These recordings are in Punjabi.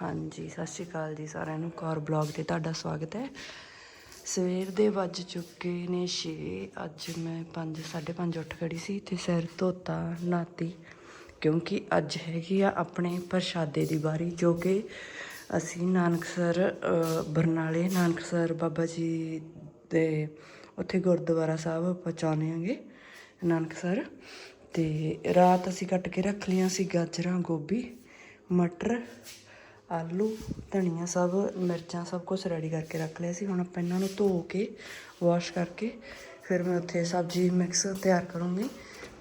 ਹਾਂਜੀ ਸਤਿ ਸ਼੍ਰੀ ਅਕਾਲ ਜੀ ਸਾਰਿਆਂ ਨੂੰ। ਕੌਰ ਬਲੌਗ ਤੇ ਤੁਹਾਡਾ ਸਵਾਗਤ ਹੈ। ਸਵੇਰ ਦੇ ਵੱਜ ਚੁੱਕੇ ਨੇ 6 ਅੱਜ ਮੈਂ 5 5:30 ਉੱਠ ਖੜੀ ਸੀ ਤੇ ਸਿਰ ਧੋਤਾ ਨਾਤੀ ਕਿਉਂਕਿ ਅੱਜ ਹੈਗੀ ਆ ਆਪਣੇ ਪ੍ਰਸ਼ਾਦੇ ਦੀ ਵਾਰੀ ਜੋ ਕਿ ਅਸੀਂ ਨਾਨਕਸਰ ਅ, ਬਰਨਾਲੇ ਨਾਨਕਸਰ ਬਾਬਾ ਜੀ ਦੇ ਉੱਥੇ ਗੁਰਦੁਆਰਾ ਸਾਹਿਬ ਪਹੁੰਚਾਉਣੇ ਆਂਗੇ ਨਾਨਕਸਰ ਤੇ ਰਾਤ ਅਸੀਂ ਕੱਟ ਕੇ ਰੱਖ ਲਈਆਂ ਸੀ ਗਾਜਰਾਂ ਗੋਭੀ ਮਟਰ ਆਲੂ, ਧਨੀਆ ਸਭ, ਮਿਰਚਾਂ ਸਭ ਕੁਝ ਰੈਡੀ ਕਰਕੇ ਰੱਖ ਲਿਆ ਸੀ। ਹੁਣ ਆਪਾਂ ਇਹਨਾਂ ਨੂੰ ਧੋ ਕੇ ਵਾਸ਼ ਕਰਕੇ ਫਿਰ ਮੈਂ ਉੱਥੇ ਸਬਜ਼ੀ ਮਿਕਸ ਤਿਆਰ ਕਰੂੰਗੀ।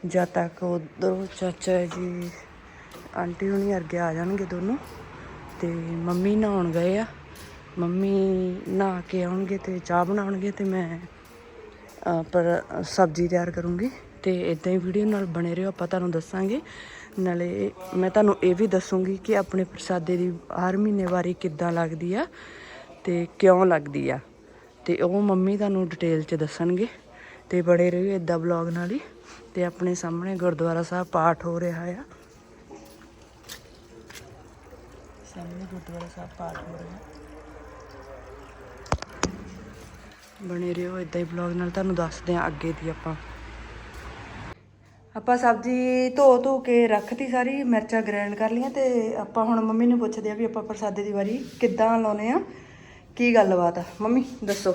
ਜਦ ਤੱਕ ਉਧਰੋਂ ਚਾਚਾ ਜੀ, ਆਂਟੀ ਹੁਣੀ ਅਰਗੇ ਆ ਜਾਣਗੇ ਦੋਨੋਂ ਤੇ ਮੰਮੀ ਨਹਾਉਣ ਗਏ ਆ। ਮੰਮੀ ਨਹਾ ਕੇ ਆਉਣਗੇ ਤੇ ਚਾਹ ਬਣਾਉਣਗੇ ਤੇ ਮੈਂ ਪਰ ਸਬਜ਼ੀ ਤਿਆਰ ਕਰੂੰਗੀ ਤੇ ਇਦਾਂ ਹੀ ਵੀਡੀਓ ਨਾਲ ਬਣੇ ਰਹੋ, ਆਪਾਂ ਤੁਹਾਨੂੰ ਦੱਸਾਂਗੇ। ਨਾਲੇ ਮੈਂ ਤੁਹਾਨੂੰ ਇਹ ਵੀ ਦੱਸੂੰਗੀ ਕਿ ਆਪਣੇ ਪ੍ਰਸਾਦੇ ਦੀ ਹਰ ਮਹੀਨੇ ਵਾਰੀ ਕਿੱਦਾਂ ਲੱਗਦੀ ਆ ਤੇ ਕਿਉਂ ਲੱਗਦੀ ਆ। ਤੇ ਉਹ ਮੰਮੀ ਤੁਹਾਨੂੰ ਡਿਟੇਲ 'ਚ ਦੱਸਣਗੇ ਤੇ ਬੜੇ ਰਹੋ ਇਦਾਂ ਵਲੌਗ ਨਾਲ ਹੀ। ਤੇ ਆਪਣੇ ਸਾਹਮਣੇ ਗੁਰਦੁਆਰਾ ਸਾਹਿਬ ਪਾਠ ਹੋ ਰਿਹਾ ਆ। ਸਾਹਮਣੇ ਗੁਰਦੁਆਰਾ ਸਾਹਿਬ ਪਾਠ ਹੋ ਰਿਹਾ। ਬਣੇ ਰਹੋ ਇਦਾਂ ਹੀ ਵਲੌਗ ਨਾਲ। ਤੁਹਾਨੂੰ ਦੱਸਦੇ ਆ ਅੱਗੇ ਦੀ ਆਪਾਂ ਆਪਾਂ ਸਬਜ਼ੀ ਧੋ ਧੋ ਕੇ ਰੱਖਤੀ ਸਾਰੀ ਮਿਰਚਾਂ ਗ੍ਰਾਈਂਡ ਕਰ ਲਈਆਂ ਤੇ ਆਪਾਂ ਹੁਣ ਮੰਮੀ ਨੂੰ ਪੁੱਛਦੇ ਆ ਵੀ ਆਪਾਂ ਪ੍ਰਸਾਦੇ ਦੀ ਵਾਰੀ ਕਿੱਦਾਂ ਲਾਉਨੇ ਆ ਕੀ ਗੱਲਬਾਤ ਆ? ਮੰਮੀ ਦੱਸੋ।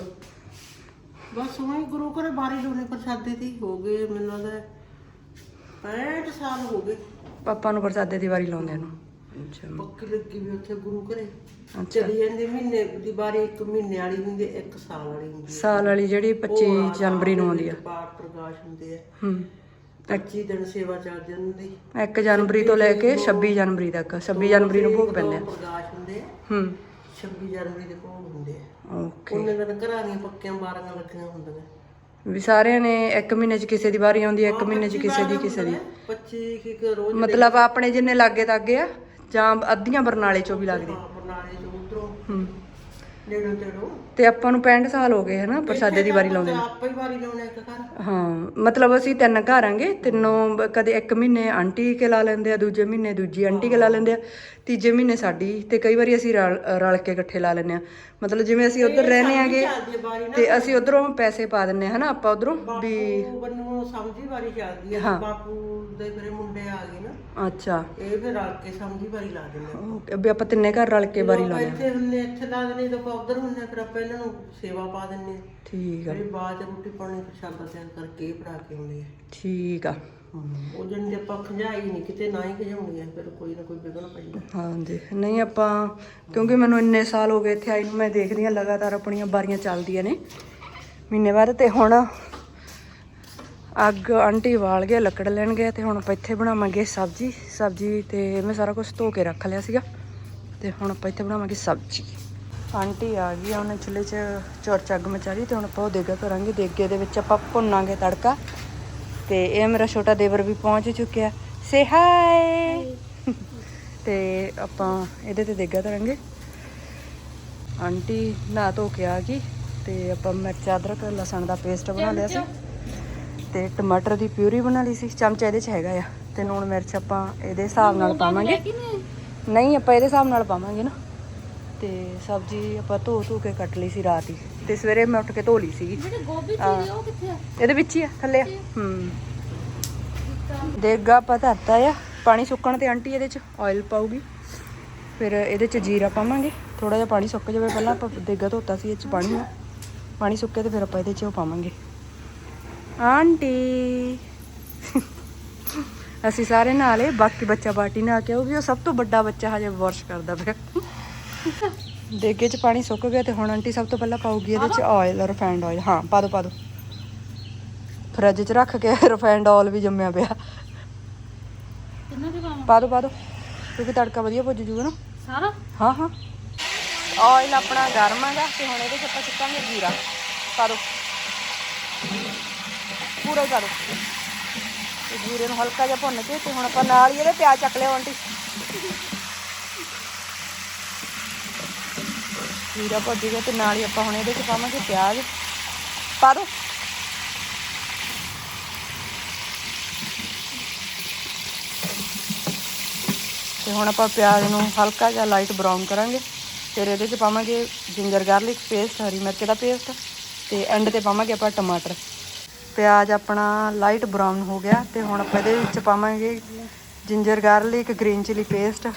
ਬਸ ਹੁਣ ਗੁਰੂ ਘਰੇ ਬਾਰੀ ਲੋਨੇ ਪ੍ਰਸਾਦੇ ਦੀ ਹੋ ਗਏ ਮੈਨੂੰ ਲੱਗਦਾ 65 ਸਾਲ ਹੋ ਗਏ। ਪਾਪਾ ਨੂੰ ਪ੍ਰਸਾਦੇ ਦੀ ਵਾਰੀ ਲਾਉਂਦੇ ਨੂੰ। ਅੱਛਾ ਪੱਕੀ ਲੱਗੀ ਵੀ ਉੱਥੇ ਗੁਰੂ ਘਰੇ। ਚਲੀ ਜਾਂਦੀ ਮਹੀਨੇ ਦੀ ਬਾਰੀ ਇੱਕ ਮਹੀਨੇ ਵਾਲੀ ਹੁੰਦੀ ਇੱਕ ਸਾਲ ਵਾਲੀ ਹੁੰਦੀ। ਸਾਲ ਵਾਲੀ ਜਿਹੜੀ 25 ਉਹ ਆ ਜਨਵਰੀ ਨੂੰ ਆਉਂਦੀ ਆ। ਪਾਠ ਪ੍ਰਕਾਸ਼ ਹੁੰਦੇ ਆ। ਹੂੰ। 25 ਦਿਨ ਸੇਵਾ 1 ਜਨਵਰੀ ਤੋਂ ਲੈ ਕੇ 26 ਜਨਵਰੀ ਤੱਕ 26 ਜਨਵਰੀ ਨੂੰ ਭੋਗ ਪੈਂਦੇ ਆ। ਦੋ ਪ੍ਰਕਾਸ਼ ਹੁੰਦੇ ਆ। ਹੂੰ। 26 ਜਨਵਰੀ ਦੇ ਭੋਗ ਹੁੰਦੇ ਆ। ਓਕੇ। ਉਹਨੇ ਦਿਨ ਘਰਾਂ ਦੀਆਂ ਪੱਕੀਆਂ ਬਾਰੀਆਂ ਲੱਗੀਆਂ ਹੁੰਦੀਆਂ। ਵੀ ਸਾਰਿਆਂ ਨੇ ਇੱਕ ਮਹੀਨੇ 'ਚ ਕਿਸੇ ਦੀ ਵਾਰੀ ਆਉਂਦੀ ਹੈ ਇੱਕ ਮਹੀਨੇ 'ਚ ਕਿਸੇ ਦੀ ਕਿਸੇ ਦੀ। 25 ਇੱਕ ਰੋਜ਼ ਮਤਲਬ ਆਪਣੇ ਜਿੰਨੇ ਲਾਗੇ ਤਾਗੇ ਆ ਜਾਂ ਅੱਧੀਆਂ ਬਰਨਾਲੇ 'ਚੋਂ ਵੀ ਲੱਗਦੀ। ਬਰਨਾਲੇ ਉਧਰੋਂ। ਹੂੰ। ਨੇੜੋਂ ਤੇੜੋਂ। ਤੇ ਆਪਾਂ ਨੂੰ 65 ਸਾਲ ਹੋ ਗਏ ਹਨਾ ਪ੍ਰਸਾਦੇ ਦੀ ਵਾਰੀ ਲਾਉਂਦੇ ਨੂੰ। ਆਪੇ ਹੀ ਵਾਰੀ ਲਾਉਣਾ ਇੱਕ ਘਰ। ਹਾਂ ਮਤਲਬ ਅਸੀਂ ਤਿੰਨ ਘਰ ਆਂਗੇ ਤਿੰਨੋਂ ਬ- ਕਦੇ ਇੱਕ ਮਹੀਨੇ ਆਂਟੀ ਕੇ ਲਾ ਲੈਂਦੇ ਆ ਦੂਜੇ ਮਹੀਨੇ ਦੂਜੀ ਆਂਟੀ ਕੇ ਲਾ ਲੈਂਦੇ ਆ ਤੀਜੇ ਮਹੀਨੇ ਸਾਡੀ ਤੇ ਕਈ ਵਾਰੀ ਅਸੀਂ ਰਲ ਰਲ ਕੇ ਇਕੱਠੇ ਲਾ ਲੈਂਦੇ ਆ। ਮਤਲਬ ਜਿਵੇਂ ਅਸੀਂ ਉਧਰ ਰਹਿੰਦੇ ਆਂਗੇ ਚੱਲਦੀ ਹੈ ਵਾਰੀ ਨਾ। ਤੇ ਅਸੀਂ ਉਧਰੋਂ ਪੈਸੇ ਪਾ ਦਿੰਨੇ ਆ ਹਨਾ ਆਪਾਂ ਉਧਰੋਂ ਵੀ ਬਾਪੂ ਬੰਨੂ ਸਮਝੀ ਵਾਰੀ ਚੱਲਦੀ ਹੈ। ਬਾਪੂ ਦੇ ਮੇਰੇ ਮੁੰਡੇ ਆ ਗਏ ਨਾ। ਅੱਛਾ। ਇਹ ਫਿਰ ਰਲ ਕੇ ਸਮਝੀ ਵਾਰੀ ਲਾ ਦਿੰਦੇ ਆ। ਓਕੇ, ਵੀ ਆਪਾਂ ਤਿੰਨੇ ਘਰ ਰਲ ਕੇ ਵਾਰੀ ਲਾਉਂਦੇ ਆ। ਇੱਥੇ ਹੁੰਨੇ ਇੱਥੇ ਲਾ ਦਿੰਦੇ ਜਦੋਂ ਆਪਾਂ ਉਧਰ ਹੁੰਨੇ ਫਿਰ ਆਪਾਂ ਇਹਨਾਂ ਨੂੰ ਸੇਵਾ ਪਾ ਦਿੰਨੇ ਆ। ਠੀਕ ਆ। ਫਿਰ ਬਾਅਦ ਚ ਰੋਟੀ ਪਾਣੀ ਪ੍ਰਸ਼ਾਦਾ ਤਿਆਰ ਕਰਕੇ ਬਣਾ ਕੇ ਆਉਂਦੇ ਆ। ਠੀਕ ਆ। ਉਹ ਜਣ ਦੇ ਆਪਾਂ ਖੰਜਾਈ ਨਹੀਂ ਕਿਤੇ ਨਾ ਹੀ ਖਜਾਉਣੀ ਆ ਫਿਰ ਕੋਈ ਨਾ ਕੋਈ ਵਿਗਨ ਪੈਂਦਾ। ਹਾਂਜੀ। ਨਹੀਂ ਆਪਾਂ ਕਿਉਂਕਿ ਮੈਨੂੰ ਇੰਨੇ ਸਾਲ ਹੋ ਗਏ ਇੱਥੇ ਆਈ ਨੂੰ ਮੈਂ ਦੇਖਦੀ ਹਾਂ ਲਗਾਤਾਰ ਆਪਣੀਆਂ ਬਾਰੀਆਂ ਚੱਲਦੀਆਂ ਨੇ। ਮਹੀਨੇ ਬਾਅਦ ਤੇ ਹੁਣ ਅੱਗ ਆਂਟੀ ਵਾਲ ਗਿਆ ਲੱਕੜ ਲੈਣ ਗਏ ਤੇ ਹੁਣ ਆਪਾਂ ਇੱਥੇ ਬਣਾਵਾਂਗੇ ਸਬਜ਼ੀ। ਸਬਜ਼ੀ ਤੇ ਮੈਂ ਸਾਰਾ ਕੁਝ ਧੋ ਕੇ ਰੱਖ ਲਿਆ ਸੀਗਾ। ਤੇ ਹੁਣ ਆਪਾਂ ਇੱਥੇ ਬਣਾਵਾਂਗੇ ਸਬਜ਼ੀ। ਆਂਟੀ ਆ ਗਈ ਆ, ਉਹਨੇ ਚੁੱਲ੍ਹੇ 'ਚ ਚੌਰ ਚੱਗ ਮਚਾਰੀ ਤੇ ਹੁਣ ਆਪਾਂ ਉਹ ਦੇਗਾ ਕਰਾਂਗੇ। ਦੇਗੇ ਦੇ ਵਿੱਚ ਆਪਾਂ ਭੁੰਨਾਂਗੇ ਤੜਕਾ। ਤੇ ਇਹ ਮੇਰਾ ਛੋਟਾ ਦੇਵਰ ਵੀ ਪਹੁੰਚ ਚੁੱਕਿਆ। ਸੇ ਹਾਈ ਤੇ ਆਪਾਂ ਇਹਦੇ ਤੇ ਦੇਗਾ ਧਰਾਂਗੇ। ਆਂਟੀ ਨਹਾ ਧੋ ਕੇ ਆ ਗਈ ਤੇ ਆਪਾਂ ਮਿਰਚ ਅਦਰਕ ਲਸਣ ਦਾ ਪੇਸਟ ਬਣਾ ਲਿਆ ਸੀ। ਤੇ ਟਮਾਟਰ ਦੀ ਪਿਊਰੀ ਬਣਾ ਲਈ ਸੀ। ਚਮਚਾ ਇਹਦੇ ਚ ਹੈਗਾ ਆ। ਤੇ ਲੂਣ ਮਿਰਚ ਆਪਾਂ ਇਹਦੇ ਹਿਸਾਬ ਨਾਲ ਪਾਵਾਂਗੇ। ਨਹੀਂ ਆਪਾਂ ਇਹਦੇ ਹਿਸਾਬ ਨਾਲ ਪਾਵਾਂਗੇ ਨਾ। ਤੇ ਸਬਜ਼ੀ ਆਪਾਂ ਧੋ ਧੋ ਕੇ ਕੱਟ ਲਈ ਸੀ ਰਾਤ ਹੀ। ਤੇ ਸਵੇਰੇ ਮੈਂ ਉੱਠ ਕੇ ਧੋ ਲਈ ਸੀਗੀ। ਜਿਹੜੇ ਗੋਭੀ ਚੀਰੀ ਉਹ ਕਿੱਥੇ ਆ? ਇਹਦੇ ਵਿੱਚ ਹੀ ਆ ਥੱਲੇ ਆ। ਹੂੰ ਦੇਗਾ ਆਪਾਂ ਧਰਤਾ ਆ। ਪਾਣੀ ਸੁੱਕਣ ਤੇ ਆਂਟੀ ਇਹਦੇ ਚ ਆਇਲ ਪਾਊਗੀ। ਫਿਰ ਇਹਦੇ ਚ ਜੀਰਾ ਪਾਵਾਂਗੇ। ਥੋੜਾ ਜਿਹਾ ਪਾਣੀ ਸੁੱਕ ਜਾਵੇ ਪਹਿਲਾਂ ਆਪਾਂ ਦੇਗਾ ਧੋਤਾ ਸੀ ਇਹ ਚ ਪਾਣੀ ਆ। ਪਾਣੀ ਸੁੱਕੇ ਤੇ ਫਿਰ ਆਪਾਂ ਇਹਦੇ ਚ ਉਹ ਪਾਵਾਂਗੇ। ਆਂਟੀ! ਅਸੀਂ ਸਾਰੇ ਨਾਲੇ ਬਾਕੀ ਬੱਚਾ ਬਾਟੀ ਨਾ ਕੇ ਉਹ ਵੀ ਉਹ ਸਭ ਤੋਂ ਵੱਡਾ ਬੱਚਾ ਹਜੇ ਵਾਸ਼ ਕਰਦਾ ਪਿਆ। ਦੇਗੇ ਚ ਪਾਣੀ ਸੁੱਕ ਗਿਆ ਤੇ ਹੁਣ ਆਂਟੀ ਸਭ ਤੋਂ ਪਹਿਲਾਂ ਪਾਉਗੀ ਇਹਦੇ ਚ ਆਇਲ ਰਿਫਾਈਨਡ ਆਇਲ ਹਾਂ ਪਾ ਦੋ ਪਾ ਦੋ ਫਰਿੱਜ 'ਚ ਰੱਖ ਕੇ ਰਿਫਾਈਨਡ ਆਇਲ ਵੀ ਜੰਮਿਆ ਪਿਆ। ਪਾ ਦੋ ਪਾ ਦੋ ਕਿਉਂਕਿ ਤੜਕਾ ਵਧੀਆ ਭੁੱਜ ਜੂਗਾ ਨਾ। ਸਾਰਾ? ਹਾਂ ਹਾਂ। ਆਇਲ ਆਪਣਾ ਗਰਮ ਹੈਗਾ ਤੇ ਹੁਣ ਇਹਦੇ 'ਚ ਆਪਾਂ ਚੁੱਕਾਂਗੇ ਜੀਰਾ। ਪਾ ਦੋ ਪੂਰਾ ਪਾ ਦੋ ਤੇ ਜੀਰੇ ਨੂੰ ਹਲਕਾ ਜਿਹਾ ਭੁੰਨ ਕੇ ਤੇ ਹੁਣ ਆਪਾਂ ਨਾਲ ਹੀ ਇਹਦੇ ਪਿਆਜ਼ ਚੱਕ ਲਿਓ ਆਂਟੀ। ਜੀਰਾ ਭੁੱਜ ਗਿਆ ਤੇ ਨਾਲ ਹੀ ਆਪਾਂ ਹੁਣ ਇਹਦੇ 'ਚ ਪਾਵਾਂਗੇ ਪਿਆਜ਼। ਪਾ ਦੋ। ਤੇ ਹੁਣ ਆਪਾਂ ਪਿਆਜ਼ ਨੂੰ ਹਲਕਾ ਜਿਹਾ ਲਾਈਟ ਬਰਾਊਨ ਕਰਾਂਗੇ। ਫਿਰ ਇਹਦੇ 'ਚ ਪਾਵਾਂਗੇ ਜਿੰਜਰ ਗਾਰਲਿਕ ਪੇਸਟ ਹਰੀ ਮਿਰਚ ਦਾ ਪੇਸਟ ਤੇ ਐਂਡ ਤੇ ਪਾਵਾਂਗੇ ਆਪਾਂ ਟਮਾਟਰ। ਪਿਆਜ਼ ਆਪਣਾ ਲਾਈਟ ਬਰਾਊਨ ਹੋ ਗਿਆ ਤੇ ਹੁਣ ਆਪਾਂ ਇਹਦੇ ਵਿੱਚ ਪਾਵਾਂਗੇ ginger garlic green chilli paste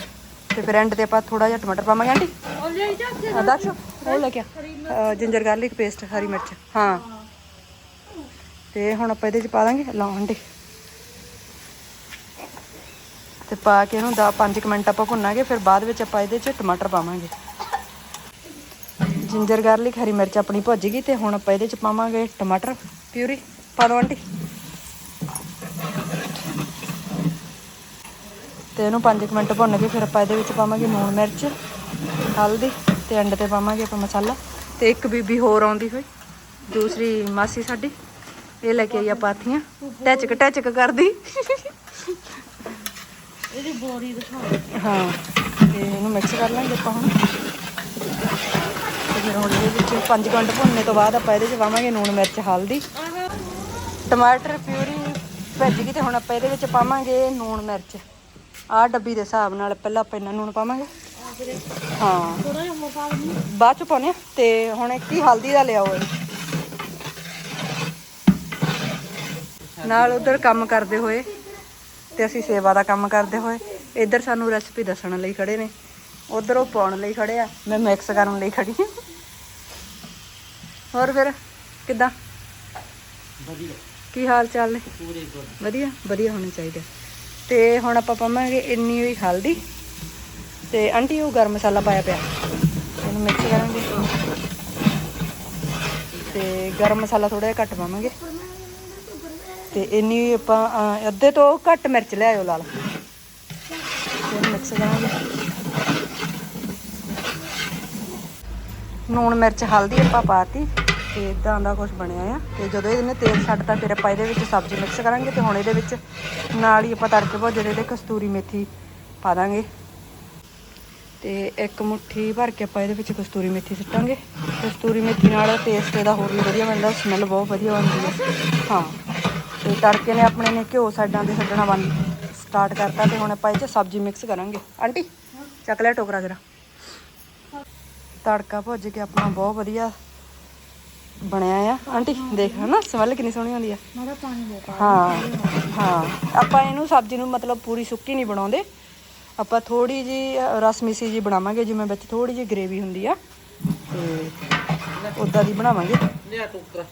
ਤੇ ਫਿਰ ਐਂਡ ਤੇ ਆਪਾਂ ਥੋੜਾ ਜਿਹਾ ਟਮਾਟਰ ਪਾਵਾਂਗੇ, ਆਂਟੀ। ਦੱਸ। ਉਹ ਲੈ ਜਿੰਜਰ ਗਾਰਲਿਕ ਪੇਸਟ ਹਰੀ ਮਿਰਚ। ਹਾਂ। ਤੇ ਹੁਣ ਆਪਾਂ ਇਹਦੇ ਚ ਪਾ ਦਾਂਗੇ ਲੌਂਗ ਦੇ ਤੇ ਪਾ ਕੇ ਇਹਨੂੰ 10 5 ਮਿੰਟ ਆਪਾਂ ਭੁੰਨਾਂਗੇ, ਫਿਰ ਬਾਅਦ ਵਿੱਚ ਆਪਾਂ ਇਹਦੇ ਚ ਟਮਾਟਰ ਪਾਵਾਂਗੇ। ਜਿੰਜਰ ਗਾਰਲਿਕ ਹਰੀ ਮਿਰਚ ਆਪਣੀ ਭੁੱਜ ਗਈ ਤੇ ਹੁਣ ਆਪਾਂ ਇਹਦੇ ਚ ਪਾਵਾਂਗੇ ਟਮਾਟਰ। ਪਿਊਰੀ, ਪਾ ਲਓ ਆਂਟੀ। ਤੇ ਇਹਨੂੰ 5 ਮਿੰਟ ਭੁੰਨ ਕੇ ਫਿਰ ਆਪਾਂ ਇਹਦੇ ਵਿੱਚ ਪਾਵਾਂਗੇ ਲੂਣ ਮਿਰਚ। ਹਲਦੀ ਤੇ ਐਂਡ ਤੇ ਪਾਵਾਂਗੇ ਆਪਾਂ ਮਸਾਲਾ। ਤੇ ਇੱਕ ਬੀਬੀ ਹੋਰ ਆਉਂਦੀ ਹੋਈ ਦੂਸਰੀ ਮਾਸੀ ਸਾਡੀ ਇਹ ਲੈ ਕੇ ਆਈ ਆ ਪਾਥੀਆਂ। ਟੈਚਕ ਟੈਚਕ ਕਰਦੀ। ਇਹਦੀ ਬੋਰੀ ਦਿਖਾ। ਹਾਂ ਤੇ ਇਹਨੂੰ ਮਿਕਸ ਕਰ ਲਾਂਗੇ ਆਪਾਂ ਹੁਣ। ਤੇ ਫਿਰ ਹੁਣ ਇਹਦੇ ਵਿੱਚ 5 ਮਿੰਟ ਭੁੰਨਣੇ ਤੋਂ ਬਾਅਦ ਆਪਾਂ ਇਹਦੇ ਵਿੱਚ ਪਾਵਾਂਗੇ ਲੂਣ ਮਿਰਚ ਹਲਦੀ। ਟਮਾਟਰ ਪਿਊਰੀ ਭੱਜ ਗਈ ਤੇ ਹੁਣ ਆਪਾਂ ਇਹਦੇ ਵਿੱਚ ਪਾਵਾਂਗੇ ਲੂਣ ਮਿਰਚ। ਆਹ ਡੱਬੀ ਦੇ ਹਿਸਾਬ ਨਾਲ ਪਹਿਲਾਂ ਆਪਾਂ ਇਹਨਾਂ ਲੂਣ ਪਾਵਾਂਗੇ। ਹਾਂ। ਥੋੜਾ ਜਿਹਾ ਬਾਅਦ ਚ ਪਾਉਣੇ ਆ ਤੇ ਹੁਣ ਇੱਕ ਹੀ ਹਲਦੀ ਦਾ ਲਿਆਓ ਇਹ। ਨਾਲ ਉਧਰ ਕੰਮ ਕਰਦੇ ਹੋਏ ਤੇ ਅਸੀਂ ਸੇਵਾ ਦਾ ਕੰਮ ਕਰਦੇ ਹੋਏ। ਇੱਧਰ ਸਾਨੂੰ ਰੈਸਪੀ ਦੱਸਣ ਲਈ ਖੜੇ ਨੇ। ਉਧਰ ਉਹ ਪਾਉਣ ਲਈ ਖੜੇ ਆ। ਮੈਂ ਮਿਕਸ ਕਰਨ ਲਈ ਖੜੀ ਹਾਂ। ਹੋਰ ਫਿਰ ਕਿੱਦਾਂ? ਵਧੀਆ। ਕੀ ਹਾਲ ਚਾਲ ਨੇ? ਪੂਰੇ ਗੁੱਡ ਵਧੀਆ ਵਧੀਆ ਹੋਣੇ ਚਾਹੀਦੇ। ਤੇ ਹੁਣ ਆਪਾਂ ਪਾਵਾਂਗੇ ਇੰਨੀ ਹੋਈ ਹਲਦੀ। ਤੇ ਆਂਟੀ, ਉਹ ਗਰਮ ਮਸਾਲਾ ਪਾਇਆ ਪਿਆ। ਇਹਨੂੰ ਮਿਕਸ ਕਰਾਂਗੇ। ਤੇ ਗਰਮ ਮਸਾਲਾ ਥੋੜਾ ਜਿਹਾ ਘੱਟ ਪਾਵਾਂਗੇ। ਤੇ ਇੰਨੀ ਆਪਾਂ ਅੱਧੇ ਤੋਂ ਘੱਟ ਮਿਰਚ ਲੈ ਆਇਓ ਲਾਲ। ਇਹਨੂੰ ਮਿਕਸ ਕਰਾਂਗੇ। ਨੂਣ ਮਿਰਚ ਹਲਦੀ ਆਪਾਂ ਪਾਤੀ, ਤੇ ਇਦਾਂ ਦਾ ਕੁਝ ਬਣਿਆ ਆ। ਤੇ ਜਦੋਂ ਇਹਨੇ ਤੇਲ ਛੱਡਤਾ, ਫਿਰ ਆਪਾਂ ਇਹਦੇ ਵਿੱਚ ਸਬਜ਼ੀ ਮਿਕਸ ਕਰਾਂਗੇ। ਤੇ ਹੁਣ ਇਹਦੇ ਵਿੱਚ ਨਾਲ ਹੀ ਆਪਾਂ ਤੜਕੇ ਭੋਜਨ ਦੇ ਕਸਤੂਰੀ ਮੇਥੀ ਪਾ ਦਾਂਗੇ। ਤੇ ਇੱਕ ਮੁੱਠੀ ਭਰ ਕੇ ਆਪਾਂ ਇਹਦੇ ਵਿੱਚ ਕਸਤੂਰੀ ਮੇਥੀ ਸਿੱਟਾਂਗੇ। ਕਸਤੂਰੀ ਮੇਥੀ ਨਾਲ ਟੇਸਟ ਇਹਦਾ ਹੋਰ ਵੀ ਵਧੀਆ ਬਣਦਾ ਸਮੈਲ ਬਹੁਤ ਵਧੀਆ ਆਉਂਦੀ ਹੈ। ਹਾਂ ਤੇ ਤੜਕੇ ਨੇ ਆਪਣੇ ਨੇ ਘਿਓ ਸਾਈਡਾਂ ਦੇ ਛੱਡਣਾ ਬੰਦ ਸਟਾਰਟ ਕਰਤਾ ਤੇ ਹੁਣ ਆਪਾਂ ਇਹ 'ਚ ਸਬਜ਼ੀ ਮਿਕਸ ਕਰਾਂਗੇ। ਆਂਟੀ ਚੱਕ ਲਿਆ ਟੋਕਰਾ ਜਰਾ। ਤੜਕਾ ਭੁੱਜ ਕੇ ਆਪਣਾ ਬਹੁਤ ਵਧੀਆ ਬਣਿਆ ਆ। ਆਂਟੀ ਦੇਖ ਹਨਾ ਸਮੈਲ ਕਿੰਨੀ ਸੋਹਣੀ ਆਉਂਦੀ ਆ। ਮਾੜਾ ਪਾਣੀ ਦੇ ਹਾਂ ਹਾਂ। ਆਪਾਂ ਇਹਨੂੰ ਸਬਜ਼ੀ ਨੂੰ ਮਤਲਬ ਪੂਰੀ ਸੁੱਕੀ ਨਹੀਂ ਬਣਾਉਂਦੇ। ਆਪਾਂ ਥੋੜੀ ਜੀ ਰਸ ਮਿਸੀ ਜੀ ਬਣਾਵਾਂਗੇ, ਜਿਵੇਂ ਵਿੱਚ ਥੋੜੀ ਜੀ ਗ੍ਰੇਵੀ ਹੁੰਦੀ ਆ। ਤੇ ਉਦਾਂ ਦੀ ਬਣਾਵਾਂਗੇ। ਲਿਆ ਟੋਕਰਾ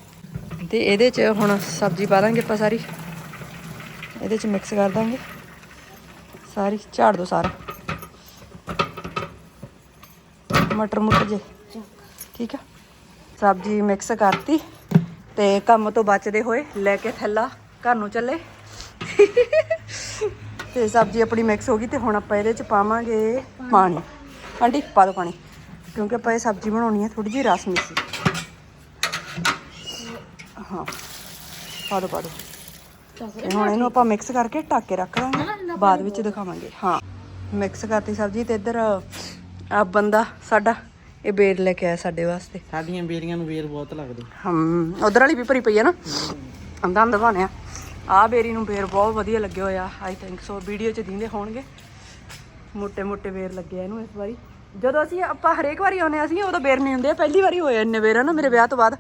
ਤੇ ਇਹਦੇ 'ਚ ਹੁਣ ਸਬਜ਼ੀ ਪਾ ਦਾਂਗੇ ਆਪਾਂ ਸਾਰੀ। ਇਹਦੇ 'ਚ ਮਿਕਸ ਕਰ ਦਾਂਗੇ। ਸਾਰੀ, ਝਾੜ ਦੋ ਸਾਰਾ। ਮਟਰ ਮੁਟਰ ਜੇ। ਠੀਕ ਆ? ਸਬਜ਼ੀ ਮਿਕਸ ਕਰਤੀ ਤੇ ਕੰਮ ਤੋਂ ਬਚਦੇ ਹੋਏ ਲੈ ਕੇ ਥੱਲਾ ਘਰ ਨੂੰ ਚੱਲੇ। ਤੇ ਸਬਜ਼ੀ ਆਪਣੀ ਮਿਕਸ ਹੋ ਗਈ ਤੇ ਹੁਣ ਆਪਾਂ ਇਹਦੇ 'ਚ ਪਾਵਾਂਗੇ ਪਾਣੀ। ਆਂਟੀ ਪਾ ਦਿਓ ਪਾਣੀ। ਕਿਉਂਕਿ ਆਪਾਂ ਇਹ ਸਬਜ਼ੀ ਬਣਾਉਣੀ ਹੈ ਥੋੜੀ ਜਿਹੀ ਰਸ ਮਿੱਸੀ। ਹਾਂ ਪਾ ਦੋ ਪਾ ਦੋ। ਤੇ ਹੁਣ ਇਹਨੂੰ ਆਪਾਂ ਮਿਕਸ ਕਰਕੇ ਢੱਕ ਕੇ ਰੱਖ ਦਾਂਗੇ ਬਾਅਦ ਵਿੱਚ ਦਿਖਾਵਾਂਗੇ। ਹਾਂ ਮਿਕਸ ਕਰਤੀ ਸਬਜ਼ੀ ਤੇ ਇੱਧਰ ਆ ਬੰਦਾ ਸਾਡਾ ਇਹ ਬੇਰ ਲੈ ਕੇ ਆਇਆ ਸਾਡੇ ਵਾਸਤੇ। ਸਾਡੀਆਂ ਬੇਰੀਆਂ ਨੂੰ ਵੇਰ ਬਹੁਤ ਲੱਗਦੇ। ਹਮ ਉਧਰ ਵਾਲੀ ਵੀ ਭਰੀ ਪਈ ਆ ਨਾ। ਅੰਦਾਂ ਦਵਾਨਿਆ ਆ 베ਰੀ ਨੂੰ ਬੇਰ ਬਹੁਤ ਵਧੀਆ ਲੱਗੇ ਹੋਇਆ ਆਈ ਥਿੰਕ ਸੋ ਵੀਡੀਓ 'ਚ ਦਿੰਦੇ ਹੋਣਗੇ। ਮੋਟੇ ਮੋਟੇ 베ਰ ਲੱਗੇ ਇਹਨੂੰ ਇਸ ਵਾਰੀ। ਜਦੋਂ ਅਸੀਂ ਆਪਾਂ ਹਰੇਕ ਵਾਰੀ ਆਉਨੇ ਆ ਅਸੀਂ ਉਦੋਂ 베ਰ ਨਹੀਂ ਹੁੰਦੇ, ਪਹਿਲੀ ਵਾਰੀ ਹੋਏ ਇੰਨੇ 베ਰ ਨਾ ਮੇਰੇ ਵਿਆਹ ਤੋਂ ਬਾਅਦ।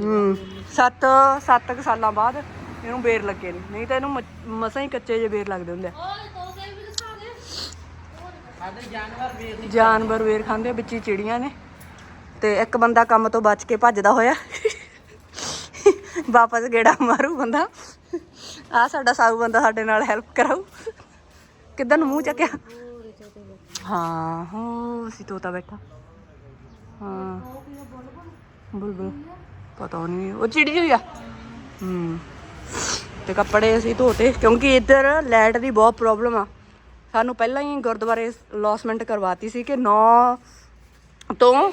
ਹੂੰ 7 7 ਸਾਲਾਂ ਬਾਅਦ ਇਹਨੂੰ 베ਰ ਲੱਗੇ ਨੇ। ਨਹੀਂ ਤਾਂ ਇਹਨੂੰ ਮਸਾਂ ਹੀ ਕੱਚੇ ਜਿਹੇ 베ਰ ਲੱਗਦੇ ਹੁੰਦੇ ਆ। ਜਾਨਵਰ ਵੇਰ ਖਾਂਦੇ ਵਿੱਚ ਚਿੜੀਆਂ ਨੇ। ਤੇ ਇੱਕ ਬੰਦਾ ਕੰਮ ਤੋਂ ਬਚ ਕੇ ਭੱਜਦਾ ਹੋਇਆ। ਵਾਪਸ ਗੇੜਾ ਮਾਰੂ ਬੰਦਾ। ਆ ਸਾਡਾ ਸਾਊ ਬੰਦਾ ਸਾਡੇ ਨਾਲ ਹੈਲਪ ਕਰਾਊ। ਕਿੱਦਾਂ ਨੂੰ ਮੂੰਹ ਚੱਕਿਆ? ਹਾਂ, ਹੋ ਸੀ ਤੋਤਾ ਬੈਠਾ। ਹਾਂ। ਬੁਲਬੁਲ, ਪਤਾ ਨਹੀਂ ਉਹ ਚਿੜੀ ਹੋਈ ਆ। ਹੂੰ। ਤੇ ਕੱਪੜੇ ਅਸੀਂ ਧੋਤੇ, ਕਿਉਂਕਿ ਇੱਧਰ ਲਾਈਟ ਦੀ ਬਹੁਤ ਪ੍ਰੋਬਲਮ ਆ। ਸਾਨੂੰ ਪਹਿਲਾਂ ਹੀ ਗੁਰਦੁਆਰੇ ਲੌਸਮੈਂਟ ਕਰਵਾਤੀ ਸੀ ਕਿ 9 ਤੋਂ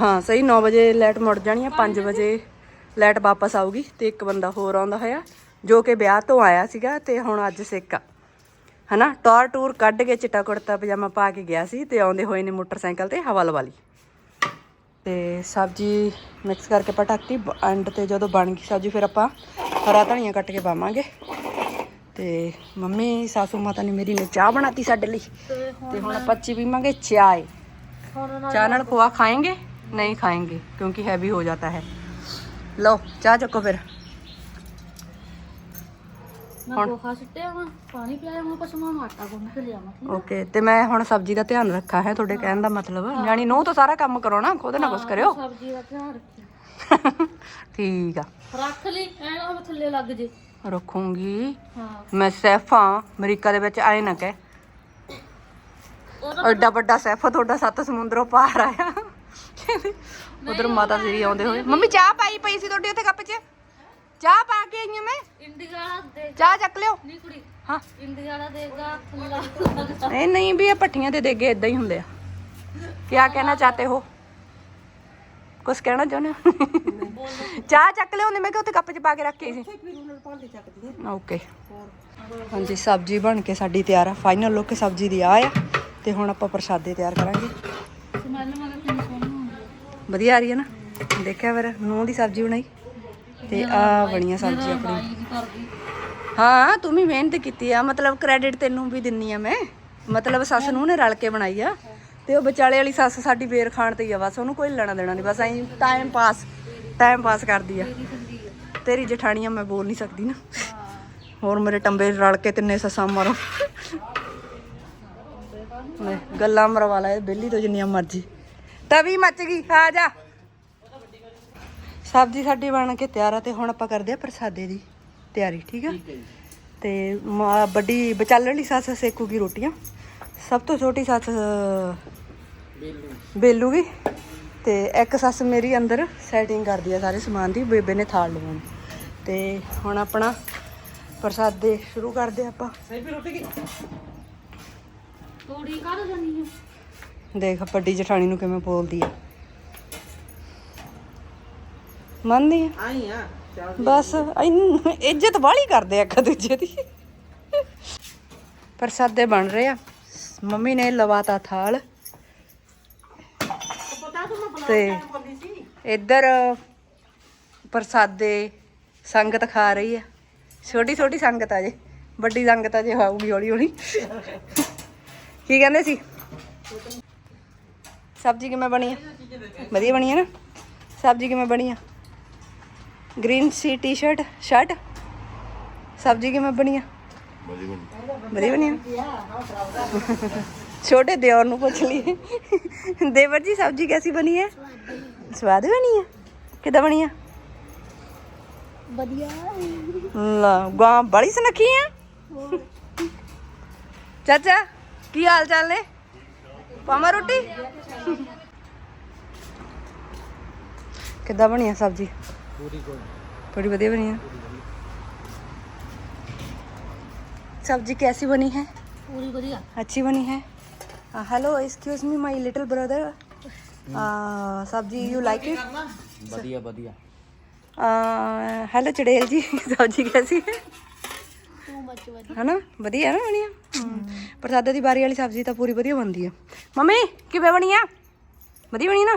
ਹਾਂ, ਸਹੀ 9 ਵਜੇ ਲਾਈਟ ਮੁੜ ਜਾਣੀ ਆ 5 ਵਜੇ ਲਾਈਟ ਵਾਪਸ ਆਊਗੀ ਤੇ ਇੱਕ ਬੰਦਾ ਹੋਰ ਆਉਂਦਾ ਹੋਇਆ। ਜੋ ਕਿ ਵਿਆਹ ਤੋਂ ਆਇਆ ਸੀਗਾ ਤੇ ਹੁਣ ਅੱਜ ਸਿੱਕ ਆ। ਹਨਾ? ਟੌਰ ਟੂਰ ਕੱਢ ਕੇ ਚਿੱਟਾ ਕੁੜਤਾ ਪਜਾਮਾ ਪਾ ਕੇ ਗਿਆ ਸੀ ਤੇ ਆਉਂਦੇ ਹੋਏ ਨੇ ਮੋਟਰਸਾਈਕਲ ਤੇ ਹਵਾ ਲਵਾ ਲਈ। ਤੇ ਸਬਜੀ ਮਿਕਸ ਕਰਕੇ ਪਟਾਕਤੀ ਐਂਡ ਤੇ ਜਦੋਂ ਬਣ ਗਈ ਸਬਜੀ ਫਿਰ ਆਪਾਂ ਹਰਾ ਧਨੀਆ ਕੱਟ ਕੇ ਪਾਵਾਂਗੇ। ਤੇ ਮੰਮੀ, ਸਾਸੂ ਮਾਤਾ ਨੇ ਮੇਰੀ ਨੇ ਚਾਹ ਬਣਾਤੀ ਸਾਡੇ ਲਈ। ਤੇ ਹੁਣ ਆਪਾਂ ਚੀ ਪੀਵਾਂਗੇ ਚਾਹ ਚਾਹ ਨਾਲ ਖੋਆ ਖਾਏਗੇ? ਨਹੀਂ ਖਾਏਗੇ, ਕਿਉਂਕਿ ਹੈਵੀ ਹੋ ਜਾਂਦਾ ਹੈ। ਲਓ, ਚਾਹ ਚੱਕੋ ਫਿਰ। ਮੈਂ ਗੋਹਾ ਸੁੱਟਿਆ ਵਾ ਪਾਣੀ ਪਿਲਾਇਆ ਵਾ ਪਸ਼ੂਆਂ ਨੂੰ ਆਟਾ ਗੁੰਨ ਕੇ ਲਿਆਵਾਂ ਠੀਕ ਓਕੇ ਤੇ ਮੈਂ ਹੁਣ ਸਬਜ਼ੀ ਦਾ ਧਿਆਨ ਰੱਖਾ ਹੈ ਤੁਹਾਡੇ ਕਹਿਣ ਦਾ ਮਤਲਬ। ਯਾਨੀ ਨੋ ਤਾਂ ਸਾਰਾ ਕੰਮ ਕਰੋ ਨਾ ਖੁਦ ਨਾ ਕੁਛ ਕਰਿਓ। ਸਬਜ਼ੀ ਦਾ ਧਿਆਨ ਰੱਖਿਆ ਠੀਕ ਆ। ਰੱਖ ਲਈ ਐ ਨਾ ਹੋਵੇ ਥੱਲੇ ਲੱਗ ਜੇ। ਰੱਖੂੰਗੀ ਹਾਂ। ਮੈਂ ਸੈਫ ਹਾਂ ਅਮਰੀਕਾ ਦੇ ਵਿੱਚ ਆਏ ਨਾ ਕਹਿ। ਉਹਦਾ ਐਡਾ ਵੱਡਾ ਸੈਫ ਆ ਤੁਹਾਡਾ ਸੱਤ ਸਮੁੰਦਰੋਂ ਪਾਰ ਆਇਆ। ਉਧਰ ਮਾਤਾ ਸ੍ਰੀ ਆਉਂਦੇ ਹੋਏ। ਮੰਮੀ ਚਾਹ ਪਾਈ ਪਈ ਸੀ ਤੁਹਾਡੀ ਉੱਥੇ ਕੱਪ 'ਚ? ਚਾਹ ਪਾ ਕੇ ਆਈ ਆ ਮੈਂ। ਇੰਡੀਆ ਵਾਲਾ ਦੇ ਚਾਹ ਚੱਕ ਲਿਓ। ਨਹੀਂ ਕੁੜੀ ਹਾਂ। ਇੰਡੀਆ ਵਾਲਾ ਦੇਗਾ ਥੱਲਾ ਨਹੀਂ ਨਹੀਂ ਵੀ ਇਹ ਪੱਠੀਆਂ ਤੇ ਦੇਗੇ ਇਦਾਂ ਹੀ ਹੁੰਦੇ ਆ। ਕੀ ਕਹਿਣਾ ਚਾਹਤੇ ਹੋ? ਕੁਛ ਕਹਿਣਾ ਚਾਹੁੰਦੇ ਹੋ? ਚਾਹ ਚੱਕ ਲਿਆਉਂਦੇ ਮੈਂ ਕਿ ਉੱਥੇ ਕੱਪ 'ਚ ਪਾ ਕੇ ਰੱਖੀ ਸੀ। ਉਹਨਾਂ ਓਕੇ। ਹਾਂਜੀ ਸਬਜ਼ੀ ਬਣ ਕੇ ਸਾਡੀ ਤਿਆਰ ਆ। ਫਾਈਨਲ ਲੁੱਕ ਸਬਜ਼ੀ ਦੀ ਆ ਆ। ਤੇ ਹੁਣ ਆਪਾਂ ਪ੍ਰਸ਼ਾਦੇ ਤਿਆਰ ਕਰਾਂਗੇ। ਸਮੈਲ ਮਗਰ ਸੋਹਣੀ। ਵਧੀਆ ਆ ਰਹੀ ਹੈ ਨਾ? ਦੇਖਿਆ ਫਿਰ ਨੂੰਹ ਦੀ ਸਬਜ਼ੀ ਬਣਾਈ। ਤੇ ਆ ਬਣੀਆਂ ਸਬਜ਼ੀ ਆਪਣੀ। ਕਰਦੀ ਹਾਂ ਤੂੰ ਵੀ ਮਿਹਨਤ ਕੀਤੀ ਆ। ਮਤਲਬ ਕ੍ਰੈਡਿਟ ਤੈਨੂੰ ਵੀ ਦਿੰਨੀ ਆ ਮੈਂ। ਮਤਲਬ ਸੱਸ ਨੂੰ ਨੇ ਰਲ ਕੇ ਬਣਾਈ ਆ। ਤੇ ਉਹ ਵਿਚਾਲੇ ਵਾਲੀ ਸੱਸ ਸਾਡੀ ਵੇਰ ਖਾਣ ਤੇ ਹੀ ਆ ਬਸ। ਉਹਨੂੰ ਕੋਈ ਲੈਣਾ ਦੇਣਾ ਨਹੀਂ। ਬਸ ਐਂ ਟਾਈਮ ਪਾਸ ਟਾਈਮ ਪਾਸ ਕਰਦੀ ਆ। ਤੇਰੀ ਜਠਾਣੀਆਂ ਮੈਂ ਬੋਲ ਨਹੀਂ ਸਕਦੀ ਨਾ। ਹੋਰ ਮੇਰੇ ਟੰਬੇ ਰਲ ਕੇ ਤਿੰਨੇ ਸੱਸਾਂ ਮਾਰੋ। ਲੈ, ਗੱਲਾਂ ਮਰਵਾ ਲਾ ਬੇਲੀ ਤੋਂ ਜਿੰਨੀਆਂ ਮਰਜ਼ੀ। ਤਵੀ ਮੱਚ ਗਈ ਆ ਜਾ। ਸਬਜ਼ੀ ਸਾਡੀ ਬਣ ਕੇ ਤਿਆਰ ਆ ਤੇ ਹੁਣ ਆਪਾਂ ਕਰਦੇ ਆ ਪ੍ਰਸਾਦੇ ਦੀ। ਤਿਆਰੀ ਠੀਕ ਆ? ਤੇ ਮਾਂ- ਵੱਡੀ ਬਚਾਲਣ ਲਈ ਸੱਸ ਸੇਕੂਗੀ ਰੋਟੀਆਂ? ਸਭ ਤੋਂ ਛੋਟੀ ਸੱਸ ਬੇਲੂਗੀ ਤੇ ਇੱਕ ਸੱਸ ਮੇਰੀ ਅੰਦਰ ਸੈਟਿੰਗ ਕਰਦੀ ਆ ਸਾਰੇ ਸਮਾਨ ਦੀ ਬੇਬੇ ਨੇ ਥਾਲ ਲਵਾਉਣੀ। ਤੇ ਹੁਣ ਆਪਣਾ ਪ੍ਰਸਾਦੇ ਸ਼ੁਰੂ ਕਰਦੇ ਆਪਾਂ। ਤੋੜੀ ਕਾਹਦਾ ਜਾਨੀ ਹੈ ਦੇਖ ਵੱਡੀ ਜਠਾਣੀ ਨੂੰ ਕਿਵੇਂ ਬੋਲਦੀ ਆ। ਮੰਨਦੀ ਆ? ਆਈ ਆ। ਬਸ ਇੰਨ- ਇੱਜ਼ਤ ਵਾਲੀ ਕਰਦੇ ਆ ਇੱਕ ਦੂਜੇ ਦੀ। ਪ੍ਰਸਾਦੇ ਬਣ ਰਹੇ ਆ। ਮੰਮੀ ਨੇ ਲਵਾਤਾ ਥਾਲ। ਤੇ ਇੱਧਰ ਪ੍ਰਸਾਦੇ ਸੰਗਤ ਖਾ ਰਹੀ ਆ। ਛੋਟੀ ਛੋਟੀ ਸੰਗਤ ਆ ਜੇ। ਵੱਡੀ ਸੰਗਤ ਆ ਜੇ, ਆਊਗੀ ਹੌਲੀ ਹੌਲੀ। ਕੀ ਕਹਿੰਦੇ ਸੀ? ਸਬਜ਼ੀ ਕਿਵੇਂ ਬਣੀ ਆ? ਵਧੀਆ ਬਣੀ ਆ ਨਾ? ਸਬਜ਼ੀ ਕਿਵੇਂ ਬਣੀ ਆ? ਗ੍ਰੀਨ ਸੀ ਟੀ-ਸ਼ਰਟ ਸ਼ਰਟ ਸਬਜ਼ੀ ਕਿਵੇਂ ਬਣੀ ਆ? ਵਧੀਆ ਬਣੀ। ਆ? ਛੋਟੇ ਦਿਓਰ ਨੂੰ ਪੁੱਛ ਲਈ। ਦੇਵਰ ਜੀ ਸਬਜ਼ੀ ਕੈਸੀ ਬਣੀ ਹੈ ਸਵਾਦ ਬਣੀ ਹੈ ਕਿੱਦਾਂ ਬਣੀ ਆ? ਵਧੀਆ। ਲਾ ਗਾਂ ਬੜੀ ਸੁਨੱਖੀ ਆ। ਚਾਚਾ ਕੀ ਹਾਲ ਚਾਲ ਨੇ? ਪਾਮਾ ਰੋਟੀ? ਕਿੱਦਾਂ ਬਣੀ ਆ ਸਬਜ਼ੀ? ਬੜੀ ਵਧੀਆ ਬਣੀ ਆ सब्जी कैसी बनी है ਪੂਰੀ ਵਧੀਆ अच्छी बनी है hello excuse me my little brother सब्जी यू लाइक इट ਵਧੀਆ ਵਧੀਆ हेलो चड़ेल जी सब्जी कैसी है ਟੂ ਮੱਚ ਵਧੀਆ ਹਨਾ ਵਧੀਆ ਨਾ ਬਣੀ ਆ ਪ੍ਰਸਾਦੇ ਦੀ ਬਾਰੀ ਵਾਲੀ ਸਬਜ਼ੀ ਤਾਂ ਪੂਰੀ ਵਧੀਆ ਬਣਦੀ ਆ ਮੰਮੀ ਕਿਵੇਂ ਬਣੀ ਆ ਵਧੀਆ ਬਣੀ ਨਾ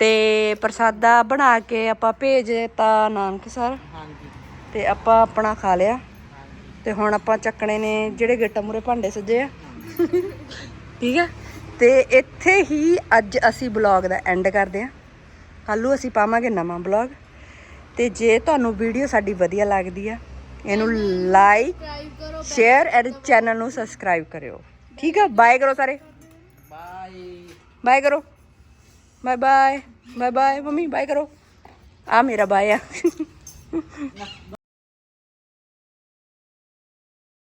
ਤੇ ਪ੍ਰਸਾਦਾ ਬਣਾ ਕੇ ਆਪਾਂ ਭੇਜ ਦਿੱਤਾ ਨਾਨਕਸਰ ਹਾਂਜੀ। ਤੇ ਆਪਾਂ ਆਪਣਾ ਖਾ ਲਿਆ। ਤੇ ਹੁਣ ਆਪਾਂ ਚੱਕਣੇ ਨੇ ਜਿਹੜੇ ਗੇਟਾਂ ਮੂਰੇ ਭਾਂਡੇ ਸੱਜੇ ਆ। ਠੀਕ ਹੈ ਤੇ ਇੱਥੇ ਹੀ ਅੱਜ ਅਸੀਂ ਬਲੌਗ ਦਾ ਐਂਡ ਕਰਦੇ ਆ। ਕੱਲ੍ਹ ਅਸੀਂ ਪਾਵਾਂਗੇ ਨਵਾਂ ਬਲੌਗ। ਤੇ ਜੇ ਤੁਹਾਨੂੰ ਵੀਡੀਓ ਸਾਡੀ ਵਧੀਆ ਲੱਗਦੀ ਆ ਇਹਨੂੰ ਲਾਈਕ ਸ਼ੇਅਰ ਐਂਡ ਚੈਨਲ ਨੂੰ ਸਬਸਕ੍ਰਾਈਬ ਕਰਿਓ। ਠੀਕ ਹੈ ਬਾਏ ਕਰੋ ਸਾਰੇ। ਬਾਏ ਬਾਏ ਕਰੋ। Bye bye bye bye mummy bye ਕਰੋ ਆ ਮੇਰਾ ਬਾਏ ਆ